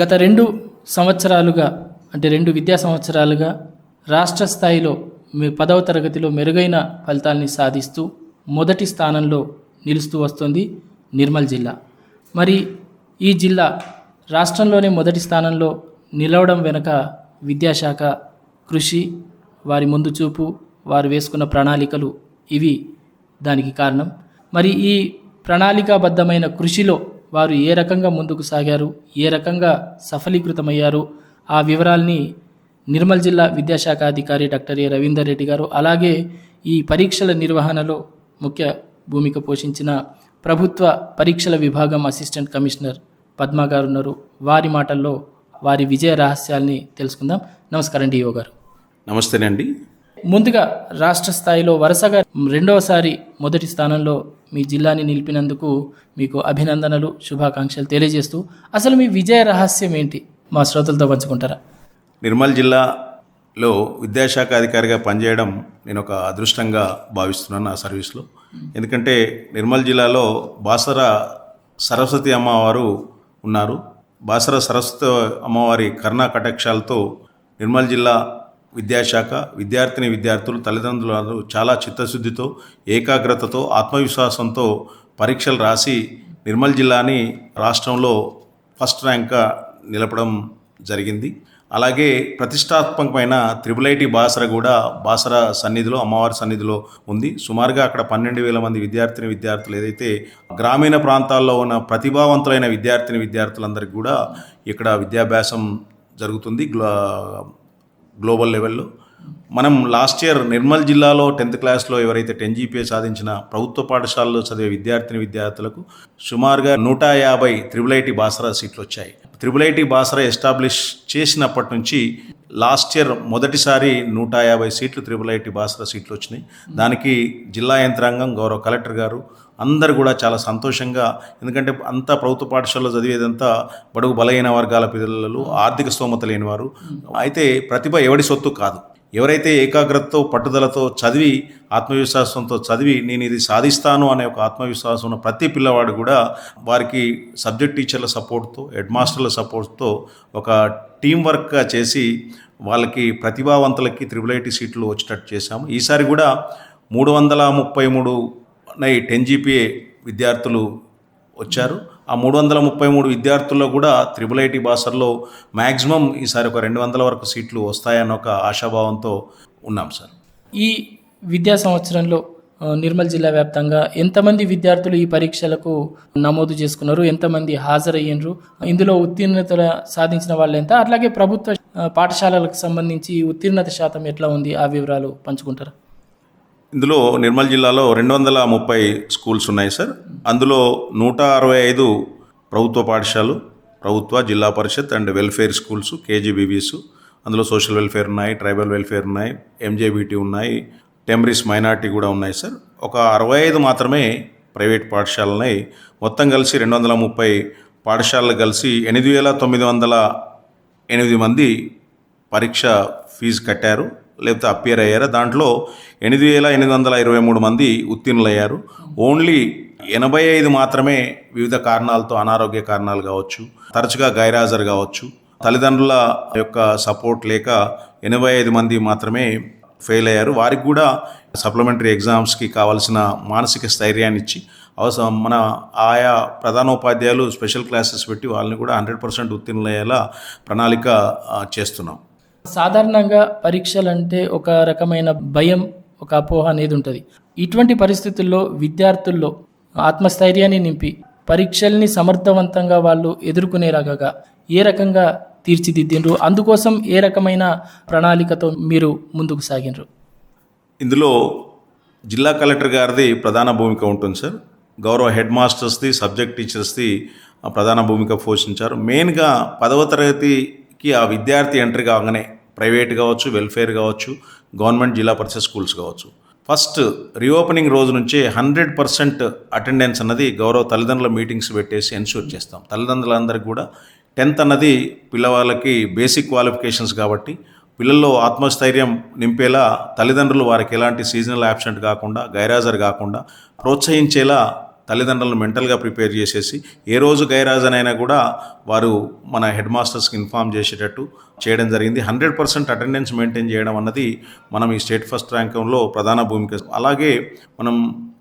గత రెండు సంవత్సరాలుగా అంటే రెండు విద్యా సంవత్సరాలుగా రాష్ట్ర స్థాయిలో మీ పదవ తరగతిలో మెరుగైన ఫలితాల్ని సాధిస్తూ మొదటి స్థానంలో నిలుస్తూ వస్తుంది నిర్మల్ జిల్లా. మరి ఈ జిల్లా రాష్ట్రంలోనే మొదటి స్థానంలో నిలవడం వెనుక విద్యాశాఖ కృషి వారి ముందు చూపు వారు వేసుకున్న ప్రణాళికలు ఇవి దానికి కారణం. మరి ఈ ప్రణాళికాబద్ధమైన కృషిలో వారు ఏ రకంగా ముందుకు సాగారు ఏ రకంగా సఫలీకృతమయ్యారు ఆ వివరాల్ని నిర్మల్ జిల్లా విద్యాశాఖ అధికారి డాక్టర్ ఏ రవీందర్ రెడ్డి గారు అలాగే ఈ పరీక్షల నిర్వహణలో ముఖ్య భూమిక పోషించిన ప్రభుత్వ పరీక్షల విభాగం అసిస్టెంట్ కమిషనర్ పద్మ గారు ఉన్నారు. వారి మాటల్లో వారి విజయ రహస్యాల్ని తెలుసుకుందాం. నమస్కారం డిఓ గారు. నమస్తేనండి. ముందుగా రాష్ట్ర స్థాయిలో వరుసగా రెండవసారి మొదటి స్థానంలో మీ జిల్లాని నిలిపినందుకు మీకు అభినందనలు శుభాకాంక్షలు తెలియజేస్తూ అసలు మీ విజయ రహస్యం ఏంటి? మా శ్రోతలతో పంచుకుంటారా? నిర్మల్ జిల్లాలో విద్యాశాఖ అధికారిగా పనిచేయడం నేను ఒక అదృష్టంగా భావిస్తున్నాను నా సర్వీస్లో. ఎందుకంటే నిర్మల్ జిల్లాలో బాసర సరస్వతి అమ్మవారు ఉన్నారు. బాసర సరస్వతి అమ్మవారి కరుణా కటాక్షాలతో నిర్మల్ జిల్లా విద్యాశాఖ విద్యార్థిని విద్యార్థులు తల్లిదండ్రులు చాలా చిత్తశుద్ధితో ఏకాగ్రతతో ఆత్మవిశ్వాసంతో పరీక్షలు రాసి నిర్మల్ జిల్లాని రాష్ట్రంలో ఫస్ట్ ర్యాంక్గా నిలపడం జరిగింది. అలాగే ప్రతిష్టాత్మకమైన త్రిబుల్ ఐటీ బాసర కూడా బాసర సన్నిధిలో అమ్మవారి సన్నిధిలో ఉంది. సుమారుగా అక్కడ పన్నెండు వేల మంది విద్యార్థిని విద్యార్థులు ఏదైతే గ్రామీణ ప్రాంతాల్లో ఉన్న ప్రతిభావంతులైన విద్యార్థిని విద్యార్థులందరికీ కూడా ఇక్కడ విద్యాభ్యాసం జరుగుతుంది. గ్లోబల్ లెవెల్లో. మనం లాస్ట్ ఇయర్ నిర్మల్ జిల్లాలో టెన్త్ క్లాస్లో ఎవరైతే టెన్ జీపీఏ సాధించిన ప్రభుత్వ పాఠశాలలో చదివే విద్యార్థిని విద్యార్థులకు సుమారుగా నూట యాభై త్రిబుల్ ఐటీ బాసరా సీట్లు వచ్చాయి. త్రిబుల్ ఐటీ బాసరా ఎస్టాబ్లిష్ చేసినప్పటి నుంచి లాస్ట్ ఇయర్ మొదటిసారి నూట యాభై సీట్లు త్రిబుల్ ఐటీ బాసరా సీట్లు వచ్చినాయి. దానికి జిల్లా యంత్రాంగం గౌరవ కలెక్టర్ గారు అందరు కూడా చాలా సంతోషంగా ఎందుకంటే అంతా ప్రభుత్వ పాఠశాలలో చదివేదంతా బడుగు బలహీన వర్గాల పిల్లలు ఆర్థిక స్తోమత లేనివారు. అయితే ప్రతిభ ఎవడి సొత్తు కాదు. ఎవరైతే ఏకాగ్రతతో పట్టుదలతో చదివి ఆత్మవిశ్వాసంతో చదివి నేను ఇది సాధిస్తాను అనే ఒక ఆత్మవిశ్వాసం ఉన్న ప్రతి పిల్లవాడు కూడా వారికి సబ్జెక్ట్ టీచర్ల సపోర్ట్తో హెడ్ మాస్టర్ల సపోర్ట్తో ఒక టీం వర్క్గా చేసి వాళ్ళకి ప్రతిభావంతులకి త్రిబుల్ ఐటీ సీట్లు వచ్చేటట్టు చేశాము. ఈసారి కూడా మూడు వందల ముప్పై మూడు నై టెన్ జీపీఏ విద్యార్థులు వచ్చారు. ఆ మూడు వందల ముప్పై మూడు విద్యార్థుల్లో కూడా త్రిబుల్ ఐటీ బాసర్లో మ్యాక్సిమం ఈసారి ఒక రెండు వందల వరకు సీట్లు వస్తాయన్న ఒక ఆశాభావంతో ఉన్నాం సార్. ఈ విద్యా సంవత్సరంలో నిర్మల్ జిల్లా వ్యాప్తంగా ఎంతమంది విద్యార్థులు ఈ పరీక్షలకు నమోదు చేసుకున్నారు? ఎంతమంది హాజరయ్యారు ఇందులో ఉత్తీర్ణత సాధించిన వాళ్ళు ఎంత? అట్లాగే ప్రభుత్వ పాఠశాలలకు సంబంధించి ఉత్తీర్ణత శాతం ఎట్లా ఉంది? ఆ వివరాలు పంచుకుంటారా? ఇందులో నిర్మల్ జిల్లాలో రెండు వందల ముప్పై స్కూల్స్ ఉన్నాయి సార్. అందులో నూట అరవై ఐదు ప్రభుత్వ పాఠశాలలు ప్రభుత్వ Zilla Parishad and welfare schools KGBVs అందులో సోషల్ వెల్ఫేర్ ఉన్నాయి ట్రైబల్ వెల్ఫేర్ ఉన్నాయి ఎంజేబీటీ ఉన్నాయి టెంబ్రిస్ మైనార్టీ కూడా ఉన్నాయి సార్. ఒక అరవై ఐదు మాత్రమే ప్రైవేట్ పాఠశాలలు ఉన్నాయి మొత్తం కలిసి రెండు వందల ముప్పై పాఠశాలలు కలిసి ఎనిమిది వేల తొమ్మిది వందల ఎనిమిది మంది పరీక్ష ఫీజు కట్టారు. లేకపోతే అపియర్ అయ్యారు? దాంట్లో ఎనిమిది వేల ఎనిమిది వందల ఇరవై మూడు మంది ఉత్తీర్ణులయ్యారు. ఓన్లీ ఎనభై ఐదు మాత్రమే వివిధ కారణాలతో అనారోగ్య కారణాలు కావచ్చు తరచుగా గైరాజర్ కావచ్చు తల్లిదండ్రుల యొక్క సపోర్ట్ లేక ఎనభై ఐదు మంది మాత్రమే ఫెయిల్ అయ్యారు. వారికి కూడా సప్లిమెంటరీ ఎగ్జామ్స్కి కావాల్సిన మానసిక స్థైర్యాన్ని ఇచ్చి అవసరం మన ఆయా ప్రధానోపాధ్యాయులు స్పెషల్ క్లాసెస్ పెట్టి వాళ్ళని కూడా హండ్రెడ్ పర్సెంట్ ఉత్తీర్ణులయ్యేలా ప్రణాళిక చేస్తున్నాం. సాధారణంగా పరీక్షలు అంటే ఒక రకమైన భయం ఒక అపోహ అనేది ఉంటుంది. ఇటువంటి పరిస్థితుల్లో విద్యార్థుల్లో ఆత్మస్థైర్యాన్ని నింపి పరీక్షల్ని సమర్థవంతంగా వాళ్ళు ఎదుర్కొనే రకంగా ఏ రకంగా తీర్చిదిద్దిండ్రు? అందుకోసం ఏ రకమైన ప్రణాళికతో మీరు ముందుకు సాగినరు ఇందులో జిల్లా కలెక్టర్ గారిది ప్రధాన భూమిక ఉంటుంది సార్. గౌరవ హెడ్ మాస్టర్స్ది సబ్జెక్ట్ టీచర్స్ది ప్రధాన భూమిక పోషించారు. మెయిన్గా పదవ తరగతికి ఆ విద్యార్థి ఎంట్రీ కాగానే ప్రైవేట్ కావచ్చు వెల్ఫేర్ కావచ్చు గవర్నమెంట్ జిల్లా పరిషత్ స్కూల్స్ కావచ్చు. ఫస్ట్ రీఓపెనింగ్ రోజు నుంచే హండ్రెడ్ పర్సెంట్ అటెండెన్స్ అన్నది గౌరవ తల్లిదండ్రుల మీటింగ్స్ పెట్టేసి ఎన్షూర్ చేస్తాం. తల్లిదండ్రులందరికీ కూడా టెన్త్ అన్నది పిల్లవాళ్ళకి బేసిక్ క్వాలిఫికేషన్స్ కాబట్టి పిల్లల్లో ఆత్మస్థైర్యం నింపేలా తల్లిదండ్రులు వారికి ఎలాంటి సీజనల్ యాబ్సెంట్ కాకుండా గైరాజర్ కాకుండా ప్రోత్సహించేలా తల్లిదండ్రులను మెంటల్గా ప్రిపేర్ చేసేసి ఏ రోజు గైరాజనైనా కూడా వారు మన హెడ్ మాస్టర్స్కి ఇన్ఫామ్ చేసేటట్టు చేయడం జరిగింది. హండ్రెడ్ పర్సెంట్ అటెండెన్స్ మెయింటైన్ చేయడం అన్నది మనం ఈ స్టేట్ ఫస్ట్ ర్యాంకంలో ప్రధాన భూమిక. అలాగే మనం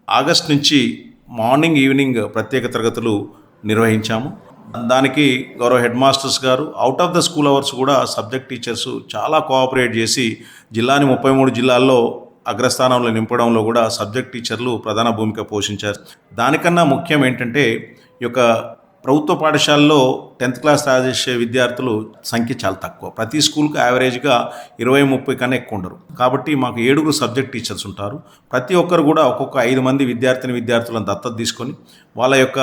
ఆగస్ట్ నుంచి మార్నింగ్ ఈవినింగ్ ప్రత్యేక తరగతులు నిర్వహించాము. దానికి గౌరవ హెడ్ మాస్టర్స్ గారు out of the school hours కూడా సబ్జెక్ట్ టీచర్స్ చాలా కోఆపరేట్ చేసి జిల్లాని ముప్పై మూడు జిల్లాల్లో అగ్రస్థానంలో నింపడంలో కూడా సబ్జెక్ట్ టీచర్లు ప్రధాన భూమిక పోషించారు. దానికన్నా ముఖ్యం ఏంటంటే ఈ యొక్క ప్రభుత్వ పాఠశాలలో టెన్త్ క్లాస్ రాజేసే విద్యార్థులు సంఖ్య చాలా తక్కువ. ప్రతి స్కూల్కి యావరేజ్గా ఇరవై ముప్పై కన్నా ఎక్కువ ఉండరు. కాబట్టి మాకు ఏడుగురు సబ్జెక్ట్ టీచర్స్ ఉంటారు. ప్రతి ఒక్కరు కూడా ఒక్కొక్క ఐదు మంది విద్యార్థిని విద్యార్థులను దత్తత తీసుకొని వాళ్ళ యొక్క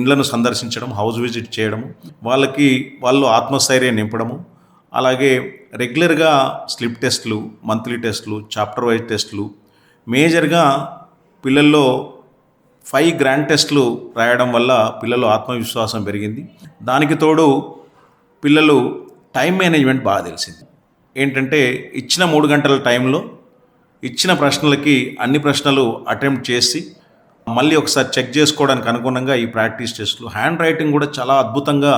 ఇండ్లను సందర్శించడం హౌస్ విజిట్ చేయడము వాళ్ళకి వాళ్ళు ఆత్మస్థైర్యం నింపడము అలాగే రెగ్యులర్గా స్లిప్ టెస్ట్లు మంత్లీ టెస్ట్లు చాప్టర్ వైజ్ టెస్ట్లు మేజర్గా పిల్లల్లో ఫైవ్ గ్రాండ్ టెస్ట్లు రాయడం వల్ల పిల్లలు ఆత్మవిశ్వాసం పెరిగింది. దానికి తోడు పిల్లలు టైం మేనేజ్మెంట్ బాగా తెలిసింది. ఏంటంటే ఇచ్చిన మూడు గంటల టైంలో ఇచ్చిన ప్రశ్నలకి అన్ని ప్రశ్నలు అటెంప్ట్ చేసి మళ్ళీ ఒకసారి చెక్ చేసుకోవడానికి అనుగుణంగా ఈ ప్రాక్టీస్ టెస్ట్లు. హ్యాండ్ రైటింగ్ కూడా చాలా అద్భుతంగా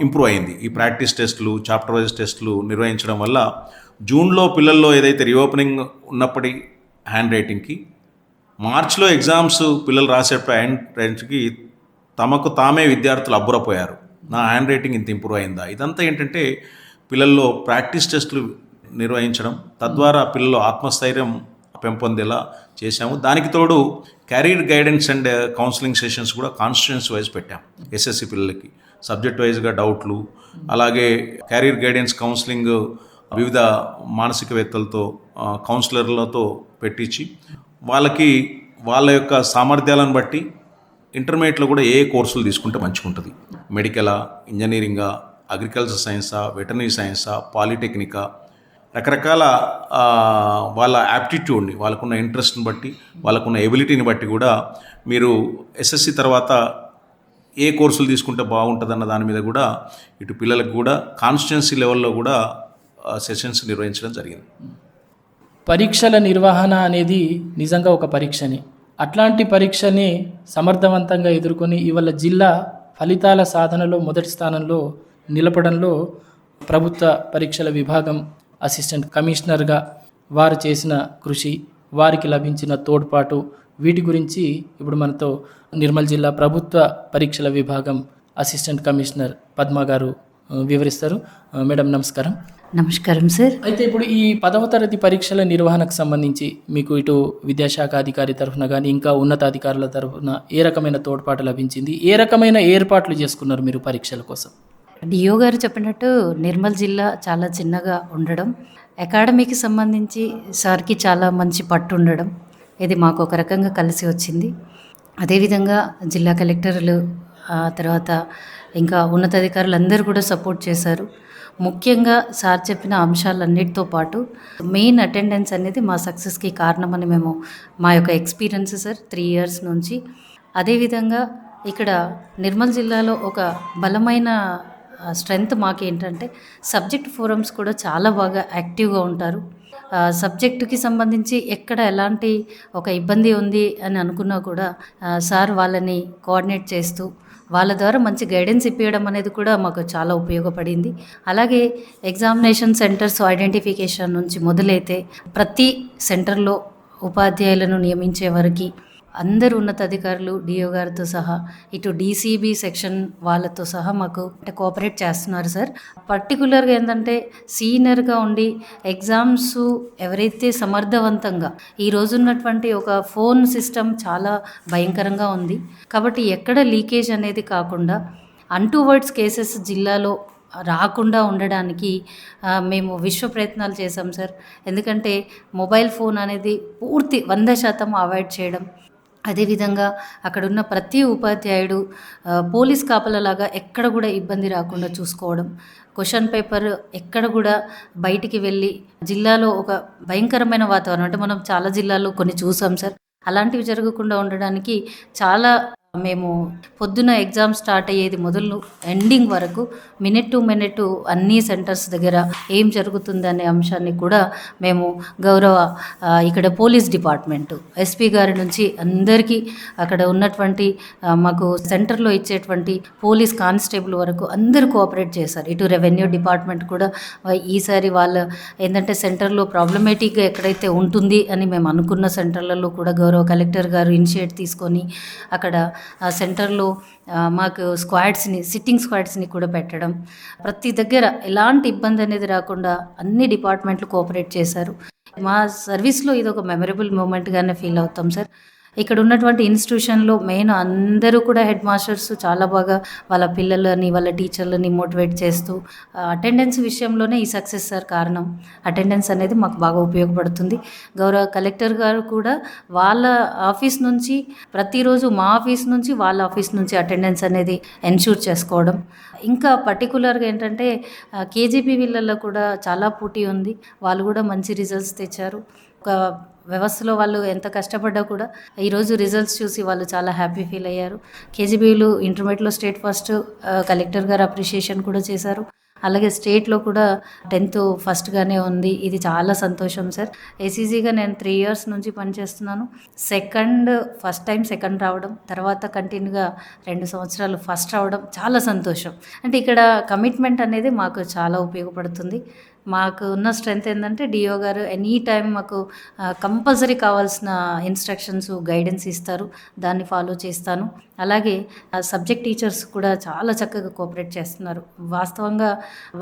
ఇంప్రూవ్ అయింది. ఈ ప్రాక్టీస్ టెస్టులు చాప్టర్ వైజ్ టెస్టులు నిర్వహించడం వల్ల జూన్లో పిల్లల్లో ఏదైతే రీఓపెనింగ్ ఉన్నప్పటి హ్యాండ్ రైటింగ్కి మార్చిలో ఎగ్జామ్స్ పిల్లలు రాసేటప్పుడు హ్యాండ్ రైటింగ్కి తమకు తామే విద్యార్థులు అబ్బురపోయారు. నా హ్యాండ్ రైటింగ్ ఇంత ఇంప్రూవ్ అయిందా? ఇదంతా ఏంటంటే పిల్లల్లో ప్రాక్టీస్ టెస్టులు నిర్వహించడం తద్వారా పిల్లలు ఆత్మస్థైర్యం పెంపొందేలా చేశాము. దానికి తోడు career guidance and counselling sessions కూడా కాన్స్టిట్యున్సీ వైజ్ పెట్టాం ఎస్ఎస్సి పిల్లలకి. సబ్జెక్ట్ వైజ్గా డౌట్లు అలాగే కెరీర్ గైడెన్స్ కౌన్సిలింగ్ వివిధ మానసికవేత్తలతో కౌన్సిలర్లతో పెట్టించి వాళ్ళకి వాళ్ళ యొక్క సామర్థ్యాలను బట్టి ఇంటర్మీడియట్లో కూడా ఏ కోర్సులు తీసుకుంటే మంచిగుంటుంది. మెడికలా ఇంజనీరింగా అగ్రికల్చర్ సైన్సా వెటర్నరీ సైన్సా పాలిటెక్నికా రకరకాల వాళ్ళ యాప్టిట్యూడ్ని వాళ్ళకున్న ఇంట్రెస్ట్ని బట్టి వాళ్ళకున్న ఎబిలిటీని బట్టి కూడా మీరు ఎస్ఎస్సి తర్వాత ఏ కోర్సులు తీసుకుంటే బాగుంటుందన్న దాని మీద కూడా ఇటు పిల్లలకు కూడా కాన్స్టిట్యున్సీ లెవెల్లో కూడా సెషన్స్ నిర్వహించడం జరిగింది. పరీక్షల నిర్వహణ అనేది నిజంగా ఒక పరీక్షని. అట్లాంటి పరీక్షని సమర్థవంతంగా ఎదుర్కొని ఇవాళ జిల్లా ఫలితాల సాధనలో మొదటి స్థానంలో నిలపడంలో ప్రభుత్వ పరీక్షల విభాగం అసిస్టెంట్ కమిషనర్గా వారు చేసిన కృషి వారికి లభించిన తోడ్పాటు వీటి గురించి ఇప్పుడు మనతో నిర్మల్ జిల్లా ప్రభుత్వ పరీక్షల విభాగం అసిస్టెంట్ కమిషనర్ పద్మ గారు వివరిస్తారు. మేడం నమస్కారం. నమస్కారం సార్. అయితే ఇప్పుడు ఈ పదవ తరగతి పరీక్షల నిర్వహణకు సంబంధించి మీకు ఇటు విద్యాశాఖ అధికారి తరఫున కానీ ఇంకా ఉన్నతాధికారుల తరఫున ఏ రకమైన తోడ్పాటు లభించింది? ఏ రకమైన ఏర్పాట్లు చేసుకున్నారు మీరు పరీక్షల కోసం? డిఓ గారు చెప్పినట్టు నిర్మల్ జిల్లా చాలా చిన్నగా ఉండడం అకాడమీకి సంబంధించి సార్కి చాలా మంచి పట్టు ఉండడం ఇది మాకు ఒక రకంగా కలిసి వచ్చింది. అదేవిధంగా జిల్లా కలెక్టర్లు తర్వాత ఇంకా ఉన్నతాధికారులు అందరూ కూడా సపోర్ట్ చేశారు. ముఖ్యంగా సార్ చెప్పిన అంశాలన్నిటితో పాటు మెయిన్ అటెండెన్స్ అనేది మా సక్సెస్కి కారణమని మేము మా యొక్క ఎక్స్పీరియన్స్ సార్ త్రీ ఇయర్స్ నుంచి. అదేవిధంగా ఇక్కడ నిర్మల్ జిల్లాలో ఒక బలమైన స్ట్రెంగ్త్ మాకేంటంటే సబ్జెక్ట్ ఫోరమ్స్ కూడా చాలా బాగా యాక్టివ్గా ఉంటారు. సబ్జెక్టుకి సంబంధించి ఎక్కడ ఎలాంటి ఒక ఇబ్బంది ఉంది అని అనుకున్నా కూడా సార్ వాళ్ళని కోఆర్డినేట్ చేస్తూ వాళ్ళ ద్వారా మంచి గైడెన్స్ ఇప్పించడం అనేది కూడా మాకు చాలా ఉపయోగపడింది. అలాగే ఎగ్జామినేషన్ సెంటర్స్ ఐడెంటిఫికేషన్ నుంచి మొదలైతే ప్రతి సెంటర్లో ఉపాధ్యాయులను నియమించే వారికి అందరు ఉన్నతాధికారులు డిఓ గారితో సహా ఇటు డీసీబీ సెక్షన్ వాళ్ళతో సహా మాకు అంటే కోఆపరేట్ చేస్తున్నారు సార్. పర్టికులర్గా ఏంటంటే సీనియర్గా ఉండి ఎగ్జామ్స్ ఎవరైతే సమర్థవంతంగా ఈ రోజున్నటువంటి ఒక ఫోన్ సిస్టమ్ చాలా భయంకరంగా ఉంది. కాబట్టి ఎక్కడ లీకేజ్ అనేది కాకుండా అన్టువర్డ్స్ కేసెస్ జిల్లాలో రాకుండా ఉండడానికి మేము విశ్వ ప్రయత్నాలు చేశాం సార్. ఎందుకంటే మొబైల్ ఫోన్ అనేది పూర్తి వంద శాతం అవాయిడ్ చేయడం అదేవిధంగా అక్కడున్న ప్రతి ఉపాధ్యాయుడు పోలీస్ కాపలలాగా ఎక్కడ కూడా ఇబ్బంది రాకుండా చూసుకోవడం. క్వశ్చన్ పేపర్ ఎక్కడ కూడా బయటికి వెళ్ళి జిల్లాలో ఒక భయంకరమైన వాతావరణం అంటే మనం చాలా జిల్లాల్లో కొన్ని చూసాం సార్. అలాంటివి జరగకుండా ఉండడానికి చాలా మేము పొద్దున ఎగ్జామ్ స్టార్ట్ అయ్యేది మొదలు ఎండింగ్ వరకు మినిట్ టు మినిట్ అన్ని సెంటర్స్ దగ్గర ఏం జరుగుతుంది అనే అంశాన్ని కూడా మేము గౌరవ ఇక్కడ పోలీస్ డిపార్ట్మెంట్ ఎస్పీ గారి నుంచి అందరికీ అక్కడ ఉన్నటువంటి మాకు సెంటర్లో ఇచ్చేటువంటి పోలీస్ కానిస్టేబుల్ వరకు అందరూ కోఆపరేట్ చేశారు. ఇటు రెవెన్యూ డిపార్ట్మెంట్ కూడా ఈసారి వాళ్ళ ఏంటంటే సెంటర్లో ప్రాబ్లమేటిక్గా ఎక్కడైతే ఉంటుంది అని మేము అనుకున్న సెంటర్లలో కూడా గౌరవ కలెక్టర్ గారు ఇనిషియేట్ తీసుకొని అక్కడ సెంటర్లో మాకు స్క్వాడ్స్ని సిట్టింగ్ స్క్వాడ్స్ని కూడా పెట్టడం. ప్రతి దగ్గర ఎలాంటి ఇబ్బంది అనేది రాకుండా అన్ని డిపార్ట్మెంట్లు కోఆపరేట్ చేశారు. మా సర్వీస్లో ఇది ఒక మెమరబుల్ మూమెంట్గానే ఫీల్ అవుతాం సార్. ఇక్కడ ఉన్నటువంటి ఇన్స్టిట్యూషన్లో మెయిన్ అందరూ కూడా హెడ్ మాస్టర్స్ చాలా బాగా వాళ్ళ పిల్లలని వాళ్ళ టీచర్లని మోటివేట్ చేస్తూ అటెండెన్స్ విషయంలోనే ఈ సక్సెస్ సార్ కారణం. అటెండెన్స్ అనేది మాకు బాగా ఉపయోగపడుతుంది. గౌరవ కలెక్టర్ గారు కూడా వాళ్ళ ఆఫీస్ నుంచి ప్రతిరోజు మా ఆఫీస్ నుంచి వాళ్ళ ఆఫీస్ నుంచి అటెండెన్స్ అనేది ఎన్షూర్ చేసుకోవడం. ఇంకా పర్టికులర్గా ఏంటంటే కేజీపీ వీళ్ళల్లో కూడా చాలా పోటీ ఉంది. వాళ్ళు కూడా మంచి రిజల్ట్స్ తెచ్చారు. ఒక వ్యవస్థలో వాళ్ళు ఎంత కష్టపడ్డా కూడా ఈరోజు రిజల్ట్స్ చూసి వాళ్ళు చాలా హ్యాపీ ఫీల్ అయ్యారు. కేజీబీలు ఇంటర్మీడియట్లో స్టేట్ ఫస్ట్ కలెక్టర్ గారు అప్రిషియేషన్ కూడా చేశారు. అలాగే స్టేట్లో కూడా టెన్త్ ఫస్ట్గానే ఉంది. ఇది చాలా సంతోషం సార్ ఏసీజీగా నేను త్రీ ఇయర్స్ నుంచి పనిచేస్తున్నాను. సెకండ్ ఫస్ట్ టైం సెకండ్ రావడం తర్వాత కంటిన్యూగా రెండు సంవత్సరాలు ఫస్ట్ రావడం చాలా సంతోషం. అంటే ఇక్కడ కమిట్మెంట్ అనేది మాకు చాలా ఉపయోగపడుతుంది. మాకు ఉన్న స్ట్రెంగ్త్ ఏంటంటే డిఓ గారు ఎనీ టైం మాకు కంపల్సరీ కావాల్సిన ఇన్స్ట్రక్షన్స్ గైడెన్స్ ఇస్తారు. దాన్ని ఫాలో చేస్తాను. అలాగే సబ్జెక్ట్ టీచర్స్ కూడా చాలా చక్కగా కోఆపరేట్ చేస్తున్నారు. వాస్తవంగా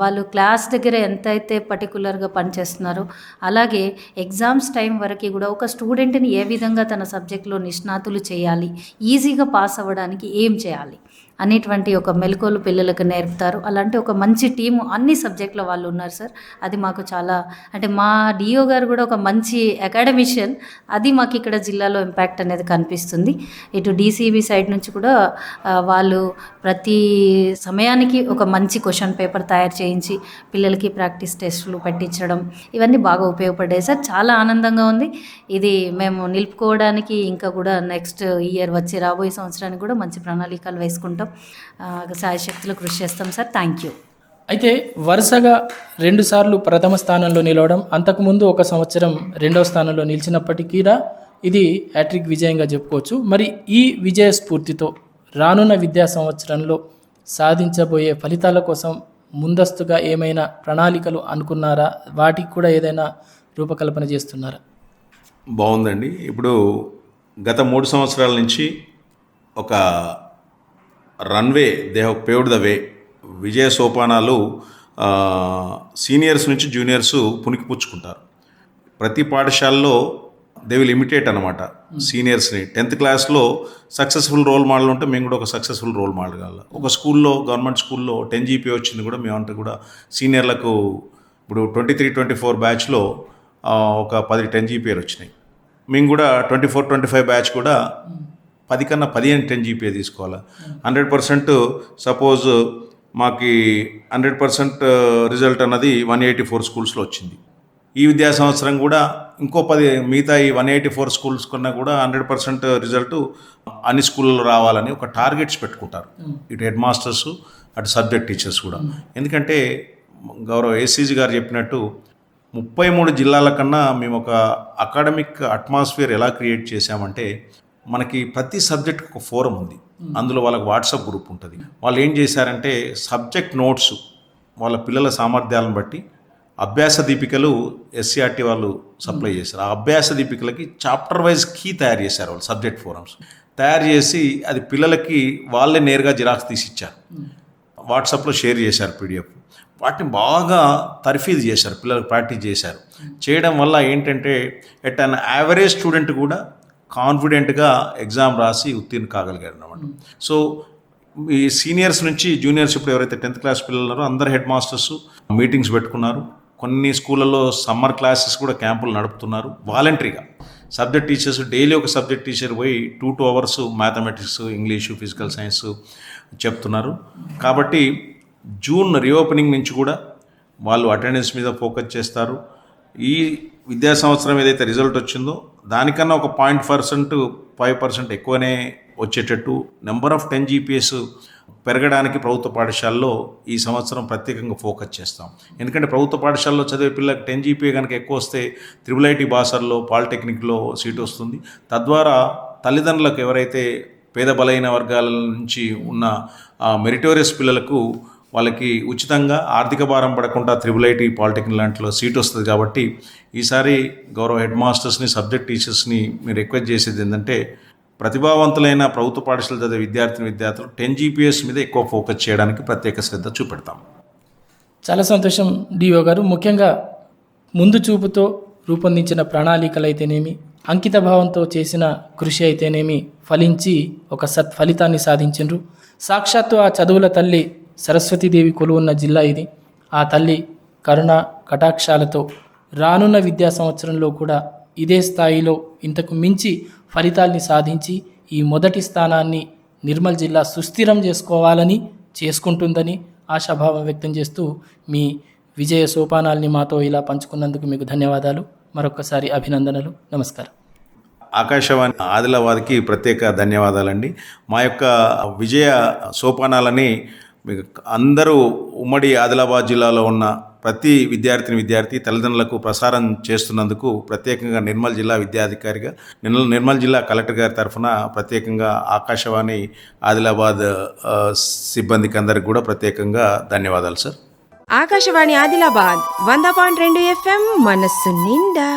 వాళ్ళు క్లాస్ దగ్గర ఎంతైతే పర్టికులర్గా పనిచేస్తున్నారో అలాగే ఎగ్జామ్స్ టైం వరకు కూడా ఒక స్టూడెంట్ని ఏ విధంగా తన సబ్జెక్ట్లో నిష్ణాతులు చేయాలి ఈజీగా పాస్ అవ్వడానికి ఏం చేయాలి అనేటువంటి ఒక మెలకువలు పిల్లలకు నేర్పుతారు. అలాంటి ఒక మంచి టీము అన్ని సబ్జెక్టులో వాళ్ళు ఉన్నారు సార్. అది మాకు చాలా అంటే మా డిఓ గారు కూడా ఒక మంచి అకాడమిషియన్. అది మాకు ఇక్కడ జిల్లాలో ఇంపాక్ట్ అనేది కనిపిస్తుంది. ఇటు డీసీబీ సైడ్ నుంచి కూడా వాళ్ళు ప్రతి సమయానికి ఒక మంచి క్వశ్చన్ పేపర్ తయారు చేయించి పిల్లలకి ప్రాక్టీస్ టెస్టులు పెట్టించడం ఇవన్నీ బాగా ఉపయోగపడ్డాయి సార్. చాలా ఆనందంగా ఉంది. ఇది మేము నిలుపుకోవడానికి ఇంకా కూడా నెక్స్ట్ ఇయర్ వచ్చి రాబోయే సంవత్సరానికి కూడా మంచి ప్రణాళికలు వేసుకుంటాం. ఆ, సాయశక్తులు కృషి చేస్తాం సార్. థ్యాంక్ యూ అయితే వరుసగా రెండుసార్లు ప్రథమ స్థానంలో నిలవడం అంతకుముందు ఒక సంవత్సరం రెండవ స్థానంలో నిలిచినప్పటికీ కూడా ఇది హ్యాట్రిక్ విజయంగా చెప్పుకోవచ్చు. మరి ఈ విజయ స్ఫూర్తితో రానున్న విద్యా సంవత్సరంలో సాధించబోయే ఫలితాల కోసం ముందస్తుగా ఏమైనా ప్రణాళికలు అనుకున్నారా? వాటికి కూడా ఏదైనా రూపకల్పన చేస్తున్నారా? బాగుందండి. ఇప్పుడు గత మూడు సంవత్సరాల నుంచి ఒక runway they have paved the way విజయ సోపానాలు సీనియర్స్ నుంచి జూనియర్స్ పుణికిపుచ్చుకుంటారు. ప్రతి పాఠశాలలో దే విల్ ఇమిటేట్ అనమాట సీనియర్స్ని. టెన్త్ క్లాస్లో సక్సెస్ఫుల్ రోల్ మోడల్ ఉంటే మేము కూడా ఒక సక్సెస్ఫుల్ రోల్ మోడల్ కావాలి. ఒక స్కూల్లో గవర్నమెంట్ స్కూల్లో టెన్ జీపీ వచ్చింది కూడా మేమంతా కూడా సీనియర్లకు ఇప్పుడు ట్వంటీ త్రీ ట్వంటీ ఫోర్ బ్యాచ్లో ఒక పది టెన్ జీపీఆర్ వచ్చినాయి. మేము కూడా twenty four twenty five batch కూడా పది కన్నా పదిహేను టెన్ జీపీఏ తీసుకోవాలి. హండ్రెడ్ పర్సెంట్ సపోజ్ మాకి హండ్రెడ్ పర్సెంట్ రిజల్ట్ అన్నది వన్ ఎయిటీ ఫోర్ స్కూల్స్లో వచ్చింది. ఈ విద్యా సంవత్సరం కూడా ఇంకో పది మిగతా ఈ వన్ ఎయిటీ ఫోర్ స్కూల్స్ కన్నా కూడా హండ్రెడ్ పర్సెంట్ రిజల్ట్ అన్ని స్కూల్లో రావాలని ఒక టార్గెట్స్ పెట్టుకుంటారు. ఇటు హెడ్ మాస్టర్స్ అటు సబ్జెక్ట్ టీచర్స్ కూడా. ఎందుకంటే గౌరవ ఏసీజీ గారు చెప్పినట్టు ముప్పై మూడు జిల్లాల కన్నా మేము ఒక అకాడమిక్ అట్మాస్ఫియర్ ఎలా క్రియేట్ చేశామంటే మనకి ప్రతి సబ్జెక్ట్కి ఒక ఫోరం ఉంది. అందులో వాళ్ళకి వాట్సాప్ గ్రూప్ ఉంటుంది. వాళ్ళు ఏం చేశారంటే సబ్జెక్ట్ నోట్స్ వాళ్ళ పిల్లల సామర్థ్యాలను బట్టి అభ్యాస దీపికలు ఎస్సీఆర్టీ వాళ్ళు సప్లై చేశారు. ఆ అభ్యాస దీపికలకి చాప్టర్ వైజ్ కీ తయారు చేశారు వాళ్ళు సబ్జెక్ట్ ఫోరమ్స్. తయారు చేసి అది పిల్లలకి వాళ్ళే నేరుగా జిరాక్స్ తీసి ఇచ్చారు. వాట్సాప్లో షేర్ చేశారు పీడిఎఫ్ వాటిని బాగా తర్ఫీదు చేశారు. పిల్లలకు ప్రాక్టీస్ చేశారు. చేయడం వల్ల ఏంటంటే ఎట్ అన్ యావరేజ్ స్టూడెంట్ కూడా కాన్ఫిడెంట్గా ఎగ్జామ్ రాసి ఉత్తీర్ణ కాగలిగారు అనమాట సో ఈ సీనియర్స్ నుంచి జూనియర్స్ ఇప్పుడు ఎవరైతే టెన్త్ క్లాస్ పిల్లలు ఉన్నారో అందరు హెడ్ మాస్టర్స్ మీటింగ్స్ పెట్టుకున్నారు. కొన్ని స్కూళ్ళల్లో సమ్మర్ క్లాసెస్ కూడా క్యాంపులు నడుపుతున్నారు వాలంటరీగా. సబ్జెక్ట్ టీచర్స్ డైలీ ఒక సబ్జెక్ట్ టీచర్ పోయి two two hours mathematics English physical science చెప్తున్నారు. కాబట్టి జూన్ రీఓపెనింగ్ నుంచి కూడా వాళ్ళు అటెండెన్స్ మీద ఫోకస్ చేస్తారు. ఈ విద్యా సంవత్సరం ఏదైతే రిజల్ట్ వచ్చిందో దానికన్నా ఒక పాయింట్ పర్సెంట్ ఫైవ్ పర్సెంట్ ఎక్కువనే వచ్చేటట్టు నెంబర్ ఆఫ్ టెన్ జీపీఎస్ పెరగడానికి ప్రభుత్వ పాఠశాలలో ఈ సంవత్సరం ప్రత్యేకంగా ఫోకస్ చేస్తాం. ఎందుకంటే ప్రభుత్వ పాఠశాలలో చదివే పిల్లలకు టెన్ జీపీఏ కనుక ఎక్కువ వస్తే త్రిబుల్ ఐటీ బాసర్లో పాలిటెక్నిక్లో సీట్ వస్తుంది. తద్వారా తల్లిదండ్రులకు ఎవరైతే పేద బలైన వర్గాల నుంచి ఉన్న మెరిటోరియస్ పిల్లలకు వాళ్ళకి ఉచితంగా ఆర్థిక భారం పడకుండా త్రిబుల్ ఐటీ పాలిటెక్నిక్ లాంటిలో సీట్ వస్తుంది కాబట్టి ఈసారి గౌరవ హెడ్ మాస్టర్స్ని సబ్జెక్ట్ టీచర్స్ని మీరు రిక్వెస్ట్ చేసేది ఏంటంటే ప్రతిభావంతులైన ప్రభుత్వ పాఠశాల చదివే విద్యార్థిని విద్యార్థులు టెన్ జీపీఎస్ మీద ఎక్కువ ఫోకస్ చేయడానికి ప్రత్యేక శ్రద్ధ చూపెడతాం. చాలా సంతోషం డిఓ గారు. ముఖ్యంగా ముందు చూపుతో రూపొందించిన ప్రణాళికలు అయితేనేమి అంకిత భావంతో చేసిన కృషి అయితేనేమి ఫలించి ఒక సత్ ఫలితాన్ని సాధించిండ్రు. సాక్షాత్తు ఆ చదువుల తల్లి సరస్వతీదేవి కొలువున్న జిల్లా ఇది. ఆ తల్లి కరుణ కటాక్షాలతో రానున్న విద్యా సంవత్సరంలో కూడా ఇదే స్థాయిలో ఇంతకు మించి ఫలితాల్ని సాధించి ఈ మొదటి స్థానాన్ని నిర్మల్ జిల్లా సుస్థిరం చేసుకోవాలని చేసుకుంటుందని ఆశాభావం వ్యక్తం చేస్తూ మీ విజయ సోపానాల్ని మాతో ఇలా పంచుకున్నందుకు మీకు ధన్యవాదాలు. మరొకసారి అభినందనలు. నమస్కారం. ఆకాశవాణి ఆదిలాబాద్కి ప్రత్యేక ధన్యవాదాలండి. మా యొక్క విజయ సోపానాలని మీకు అందరూ ఉమ్మడి ఆదిలాబాద్ జిల్లాలో ఉన్న ప్రతి విద్యార్థిని విద్యార్థి తల్లిదండ్రులకు ప్రసారం చేస్తున్నందుకు ప్రత్యేకంగా నిర్మల్ జిల్లా విద్యాధికారిగా నిర్మల్ నిర్మల్ జిల్లా కలెక్టర్ గారి తరఫున ప్రత్యేకంగా ఆకాశవాణి ఆదిలాబాద్ సిబ్బందికి అందరికి కూడా ప్రత్యేకంగా ధన్యవాదాలు సార్. ఆకాశవాణి ఆదిలాబాద్ వంద పాయింట్ రెండు ఎఫ్ఎం మనస్సు నిండా.